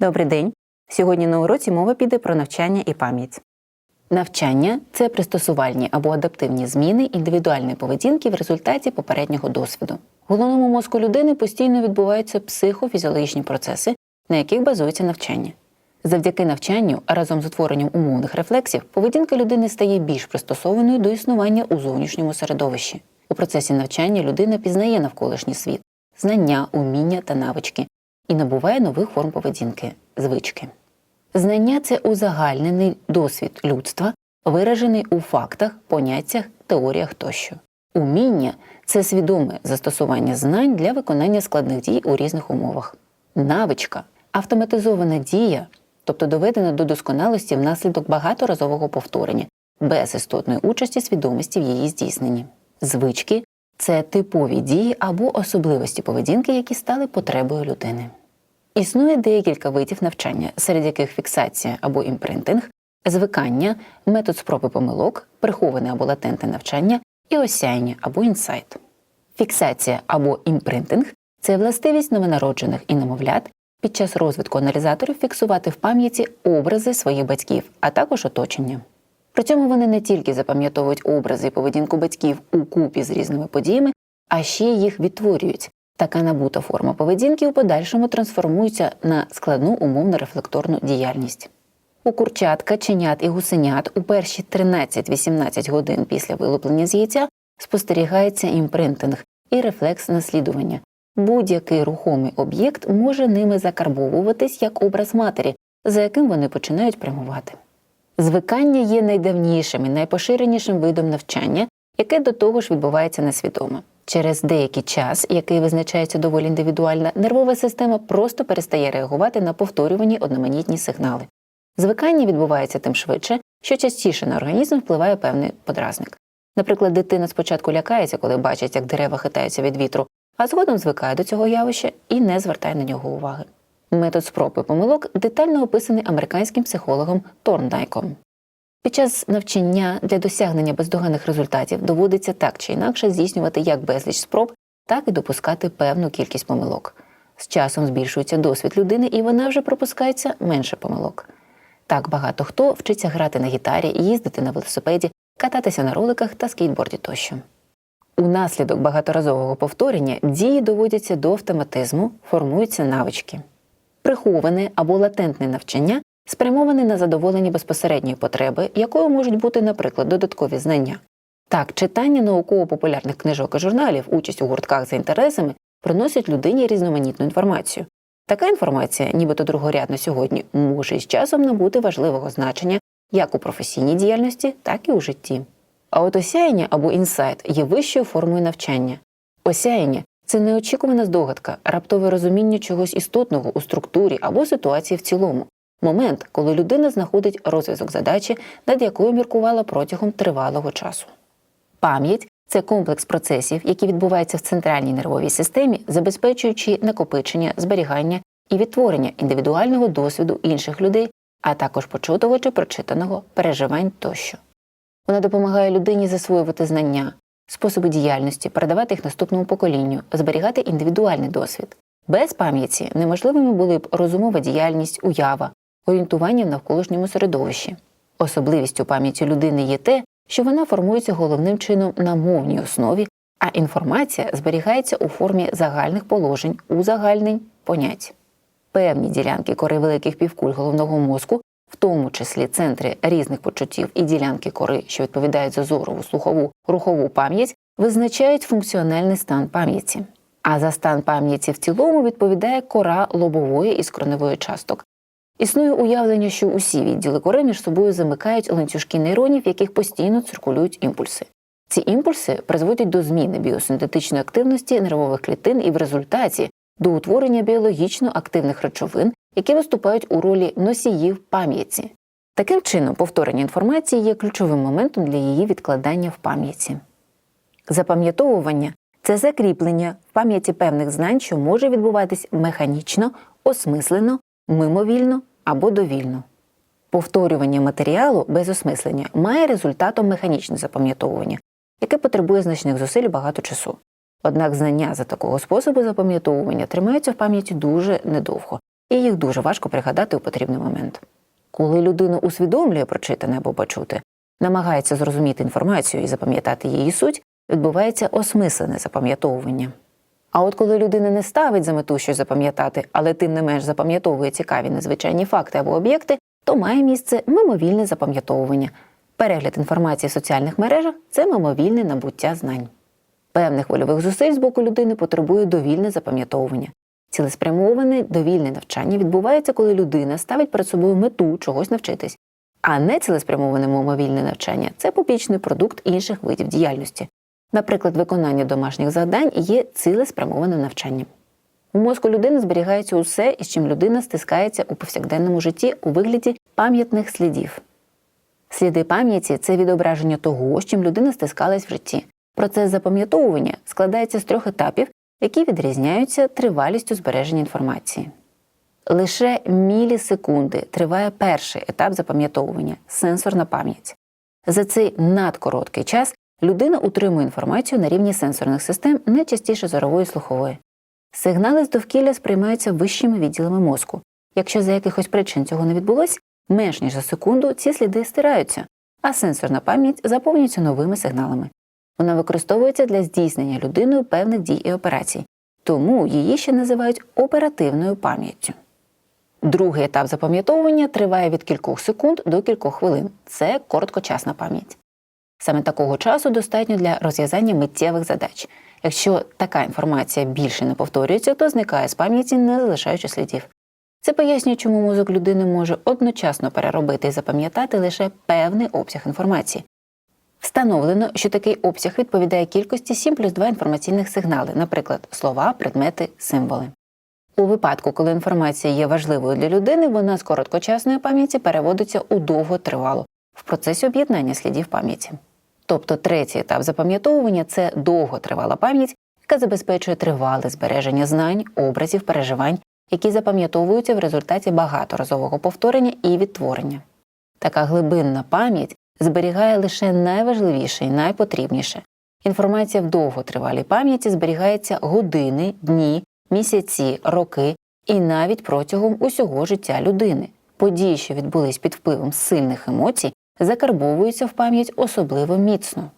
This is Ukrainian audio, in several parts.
Добрий день! Сьогодні на уроці мова піде про навчання і пам'ять. Навчання це пристосувальні або адаптивні зміни індивідуальної поведінки в результаті попереднього досвіду. В головному мозку людини постійно відбуваються психофізіологічні процеси, на яких базується навчання. Завдяки навчанню, а разом з утворенням умовних рефлексів, поведінка людини стає більш пристосованою до існування у зовнішньому середовищі. У процесі навчання людина пізнає навколишній світ, знання, уміння та навички і набуває нових форм поведінки, звички. Знання це узагальнений досвід людства, виражений у фактах, поняттях, теоріях тощо. Уміння це свідоме застосування знань для виконання складних дій у різних умовах. Навичка автоматизована дія, тобто доведена до досконалості внаслідок багаторазового повторення, без істотної участі свідомості в її здійсненні. Звички це типові дії або особливості поведінки, які стали потребою людини. Існує декілька видів навчання, серед яких фіксація або імпринтинг, звикання, метод спроби помилок, приховане або латентне навчання і осяяння або інсайт. Фіксація або імпринтинг це властивість новонароджених і немовлят під час розвитку аналізаторів фіксувати в пам'яті образи своїх батьків, а також оточення. При цьому вони не тільки запам'ятовують образи і поведінку батьків у купі з різними подіями, а ще їх відтворюють. Така набута форма поведінки у подальшому трансформується на складну умовно рефлекторну діяльність. У курчат, каченят і гусенят у перші 13-18 годин після вилуплення з яйця спостерігається імпринтинг і рефлекс наслідування. Будь-який рухомий об'єкт може ними закарбовуватись як образ матері, за яким вони починають прямувати. Звикання є найдавнішим і найпоширенішим видом навчання, яке до того ж відбувається несвідомо. Через деякий час, який визначається доволі індивідуально, нервова система просто перестає реагувати на повторювані одноманітні сигнали. Звикання відбувається тим швидше, що частіше на організм впливає певний подразник. Наприклад, дитина спочатку лякається, коли бачить, як дерева хитаються від вітру, а згодом звикає до цього явища і не звертає на нього уваги. Метод спроби помилок детально описаний американським психологом Торндайком. Під час навчання для досягнення бездоганних результатів доводиться так чи інакше здійснювати як безліч спроб, так і допускати певну кількість помилок. З часом збільшується досвід людини, і вона вже пропускається менше помилок. Так багато хто вчиться грати на гітарі, їздити на велосипеді, кататися на роликах та скейтборді тощо. Унаслідок багаторазового повторення дії доводяться до автоматизму, формуються навички. Приховане або латентне навчання спрямоване на задоволення безпосередньої потреби, якою можуть бути, наприклад, додаткові знання. Так, читання науково-популярних книжок і журналів, участь у гуртках за інтересами приносять людині різноманітну інформацію. Така інформація, нібито другорядна сьогодні, може із часом набути важливого значення як у професійній діяльності, так і у житті. А от осяяння або інсайт є вищою формою навчання. Осяяння це неочікувана здогадка, раптове розуміння чогось істотного у структурі або ситуації в цілому, момент, коли людина знаходить розв'язок задачі, над якою міркувала протягом тривалого часу. Пам'ять це комплекс процесів, які відбуваються в центральній нервовій системі, забезпечуючи накопичення, зберігання і відтворення індивідуального досвіду інших людей, а також почутого чи прочитаного переживань тощо. Вона допомагає людині засвоювати знання, способи діяльності, передавати їх наступному поколінню, зберігати індивідуальний досвід. Без пам'яті неможливими були б розумова діяльність, уява, орієнтування в навколишньому середовищі. Особливістю пам'яті людини є те, що вона формується головним чином на мовній основі, а інформація зберігається у формі загальних положень, узагальнень, понять. Певні ділянки кори великих півкуль головного мозку, в тому числі центри різних почуттів і ділянки кори, що відповідають за зорову, слухову, рухову пам'ять, визначають функціональний стан пам'яті. А за стан пам'яті в цілому відповідає кора лобової і скроневої часток. Існує уявлення, що усі відділи кори між собою замикають ланцюжки нейронів, в яких постійно циркулюють імпульси. Ці імпульси призводять до зміни біосинтетичної активності нервових клітин і в результаті до утворення біологічно активних речовин, які виступають у ролі носіїв пам'яті. Таким чином, повторення інформації є ключовим моментом для її відкладання в пам'яті. Запам'ятовування це закріплення в пам'яті певних знань, що може відбуватись механічно, осмислено, мимовільно або довільно. Повторювання матеріалу без осмислення має результатом механічне запам'ятовування, яке потребує значних зусиль багато часу. Однак знання за такого способу запам'ятовування тримаються в пам'яті дуже недовго, і їх дуже важко пригадати у потрібний момент. Коли людина усвідомлює прочитане або почути, намагається зрозуміти інформацію і запам'ятати її суть, відбувається осмислене запам'ятовування. А от коли людина не ставить за мету щось запам'ятати, але тим не менш запам'ятовує цікаві незвичайні факти або об'єкти, то має місце мимовільне запам'ятовування. Перегляд інформації в соціальних мережах це мимовільне набуття знань. Певних вольових зусиль з боку людини потребує довільне запам'ятовування. Цілеспрямоване довільне навчання відбувається, коли людина ставить перед собою мету чогось навчитись, а не цілеспрямоване мимовільне навчання це побічний продукт інших видів діяльності. Наприклад, виконання домашніх завдань є цілеспрямованим навчанням. У мозку людини зберігається усе, із чим людина стискається у повсякденному житті у вигляді пам'ятних слідів. Сліди пам'яті це відображення того, з чим людина стискалась в житті. Процес запам'ятовування складається з трьох етапів, які відрізняються тривалістю збереження інформації. Лише мілісекунди триває перший етап запам'ятовування сенсорна пам'ять. За цей надкороткий час людина утримує інформацію на рівні сенсорних систем не частіше зорової слухової. Сигнали з довкілля сприймаються вищими відділами мозку. Якщо за якихось причин цього не відбулось, менш ніж за секунду ці сліди стираються, а сенсорна пам'ять заповнюється новими сигналами. Вона використовується для здійснення людиною певних дій і операцій, тому її ще називають оперативною пам'яттю. Другий етап запам'ятовування триває від кількох секунд до кількох хвилин. Це короткочасна пам'ять. Саме такого часу достатньо для розв'язання миттєвих задач. Якщо така інформація більше не повторюється, то зникає з пам'яті, не залишаючи слідів. Це пояснює, чому мозок людини може одночасно переробити і запам'ятати лише певний обсяг інформації. Встановлено, що такий обсяг відповідає кількості 7 плюс 2 інформаційних сигнали, наприклад, слова, предмети, символи. У випадку, коли інформація є важливою для людини, вона з короткочасної пам'яті переводиться у довготривалу в процесі об'єднання слідів пам'яті. Тобто третій етап запам'ятовування це довготривала пам'ять, яка забезпечує тривале збереження знань, образів, переживань, які запам'ятовуються в результаті багаторазового повторення і відтворення. Така глибинна пам'ять зберігає лише найважливіше і найпотрібніше. Інформація в довготривалій пам'яті зберігається години, дні, місяці, роки і навіть протягом усього життя людини. Події, що відбулись під впливом сильних емоцій, закарбовуються в пам'ять особливо міцно.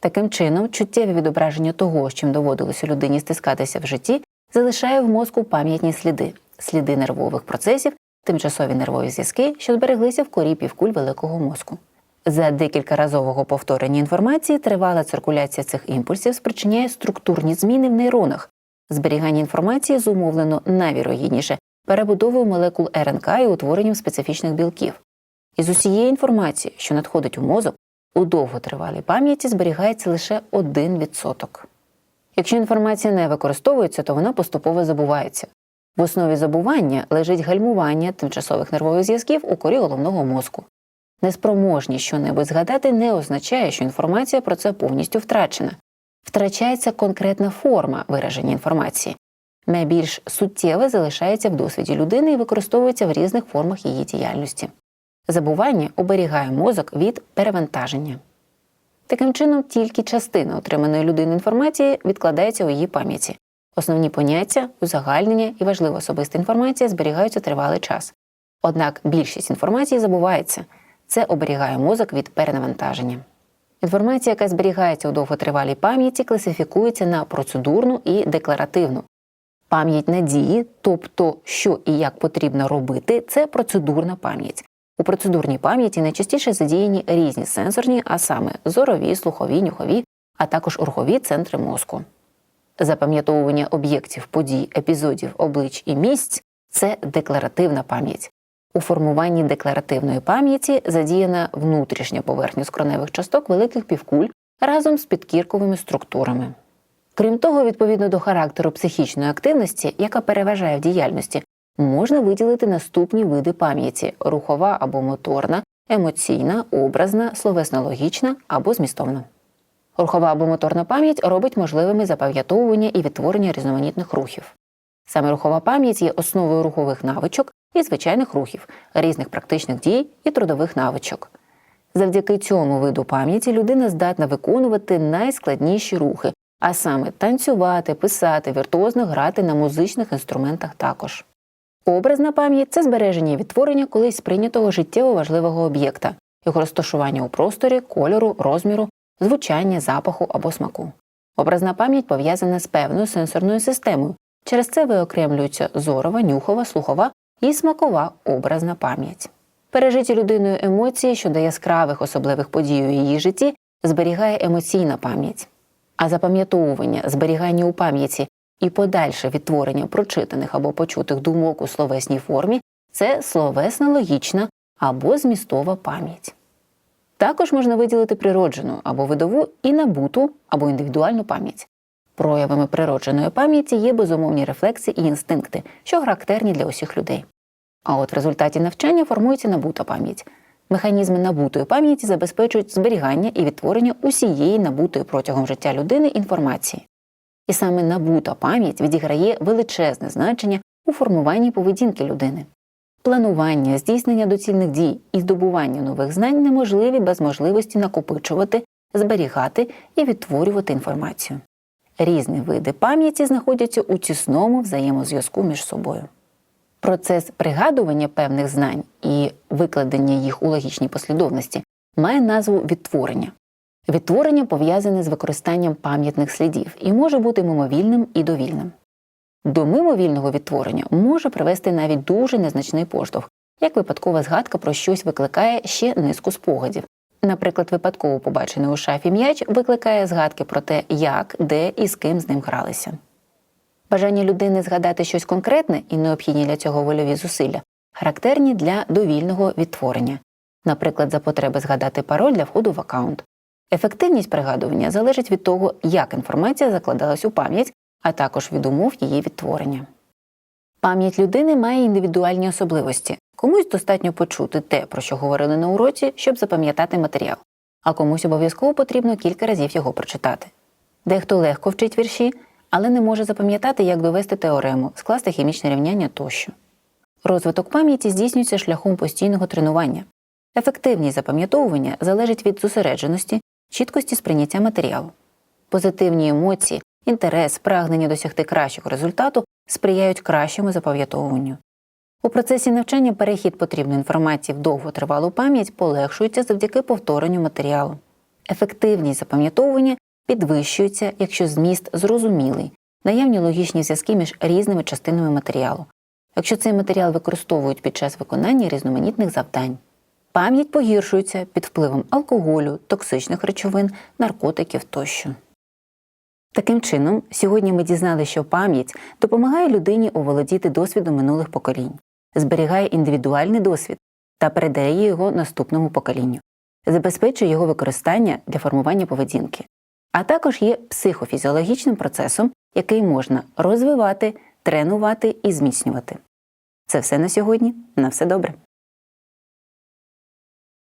Таким чином, чуттєве відображення того, з чим доводилося людині стискатися в житті, залишає в мозку пам'ятні сліди, сліди нервових процесів, тимчасові нервові зв'язки, що збереглися в корі півкуль великого мозку. За декількаразового повторення інформації тривала циркуляція цих імпульсів спричиняє структурні зміни в нейронах. Зберігання інформації зумовлено найвірогідніше перебудовою молекул РНК і утворенням специфічних білків. Із усієї інформації, що надходить у мозок, у довготривалій пам'яті зберігається лише 1%. Якщо інформація не використовується, то вона поступово забувається. В основі забування лежить гальмування тимчасових нервових зв'язків у корі головного мозку. Неспроможність щонебудь згадати не означає, що інформація про це повністю втрачена. Втрачається конкретна форма вираження інформації. Найбільш суттєве залишається в досвіді людини і використовується в різних формах її діяльності. Забування оберігає мозок від перевантаження. Таким чином, тільки частина отриманої людини інформації відкладається у її пам'яті. Основні поняття, узагальнення і важлива особиста інформація зберігаються тривалий час. Однак більшість інформації забувається. Це оберігає мозок від перенавантаження. Інформація, яка зберігається у довготривалій пам'яті, класифікується на процедурну і декларативну. Пам'ять надії, тобто що і як потрібно робити, це процедурна пам'ять. У процедурній пам'яті найчастіше задіяні різні сенсорні, а саме зорові, слухові, нюхові, а також рухові центри мозку. Запам'ятовування об'єктів, подій, епізодів, облич і місць це декларативна пам'ять. У формуванні декларативної пам'яті задіяна внутрішня поверхня скроневих часток великих півкуль разом з підкірковими структурами. Крім того, відповідно до характеру психічної активності, яка переважає в діяльності, можна виділити наступні види пам'яті: рухова або моторна, емоційна, образна, словесно-логічна або змістовна. Рухова або моторна пам'ять робить можливими запам'ятовування і відтворення різноманітних рухів. Саме рухова пам'ять є основою рухових навичок і звичайних рухів, різних практичних дій і трудових навичок. Завдяки цьому виду пам'яті людина здатна виконувати найскладніші рухи, а саме танцювати, писати, віртуозно грати на музичних інструментах також. Образна пам'ять це збереження і відтворення колись сприйнятого життєво важливого об'єкта, його розташування у просторі, кольору, розміру, звучання, запаху або смаку. Образна пам'ять пов'язана з певною сенсорною системою. Через це виокремлюються зорова, нюхова, слухова і смакова образна пам'ять. Пережиті людиною емоції щодо яскравих особливих подій у її житті зберігає емоційна пам'ять. А запам'ятовування, зберігання у пам'яті і подальше відтворення прочитаних або почутих думок у словесній формі це словесна логічна або змістова пам'ять. Також можна виділити природжену або видову і набуту або індивідуальну пам'ять. Проявами природженої пам'яті є безумовні рефлекси і інстинкти, що характерні для усіх людей. А от в результаті навчання формується набута пам'ять. Механізми набутої пам'яті забезпечують зберігання і відтворення усієї набутої протягом життя людини інформації. І саме набута пам'ять відіграє величезне значення у формуванні поведінки людини. Планування, здійснення доцільних дій і здобування нових знань неможливі без можливості накопичувати, зберігати і відтворювати інформацію. Різні види пам'яті знаходяться у тісному взаємозв'язку між собою. Процес пригадування певних знань і викладення їх у логічній послідовності має назву відтворення. Відтворення пов'язане з використанням пам'ятних слідів і може бути мимовільним і довільним. До мимовільного відтворення може привести навіть дуже незначний поштовх, як випадкова згадка про щось викликає ще низку спогадів. Наприклад, випадково побачений у шафі м'яч викликає згадки про те, як, де і з ким з ним гралися. Бажання людини згадати щось конкретне і необхідні для цього вольові зусилля характерні для довільного відтворення, наприклад, за потреби згадати пароль для входу в аккаунт. Ефективність пригадування залежить від того, як інформація закладалась у пам'ять, а також від умов її відтворення. Пам'ять людини має індивідуальні особливості. Комусь достатньо почути те, про що говорили на уроці, щоб запам'ятати матеріал, а комусь обов'язково потрібно кілька разів його прочитати. Дехто легко вчить вірші, але не може запам'ятати, як довести теорему, скласти хімічне рівняння тощо. Розвиток пам'яті здійснюється шляхом постійного тренування. Ефективність запам'ятовування залежить від зосередженості, чіткості сприйняття матеріалу. Позитивні емоції, інтерес, прагнення досягти кращого результату сприяють кращому запам'ятовуванню. У процесі навчання перехід потрібної інформації в довготривалу пам'ять полегшується завдяки повторенню матеріалу. Ефективність запам'ятовування підвищується, якщо зміст зрозумілий, наявні логічні зв'язки між різними частинами матеріалу, якщо цей матеріал використовують під час виконання різноманітних завдань. Пам'ять погіршується під впливом алкоголю, токсичних речовин, наркотиків тощо. Таким чином, сьогодні ми дізнали, що пам'ять допомагає людині оволодіти досвідом минулих поколінь, зберігає індивідуальний досвід та передає його наступному поколінню, забезпечує його використання для формування поведінки, а також є психофізіологічним процесом, який можна розвивати, тренувати і зміцнювати. Це все на сьогодні. На все добре.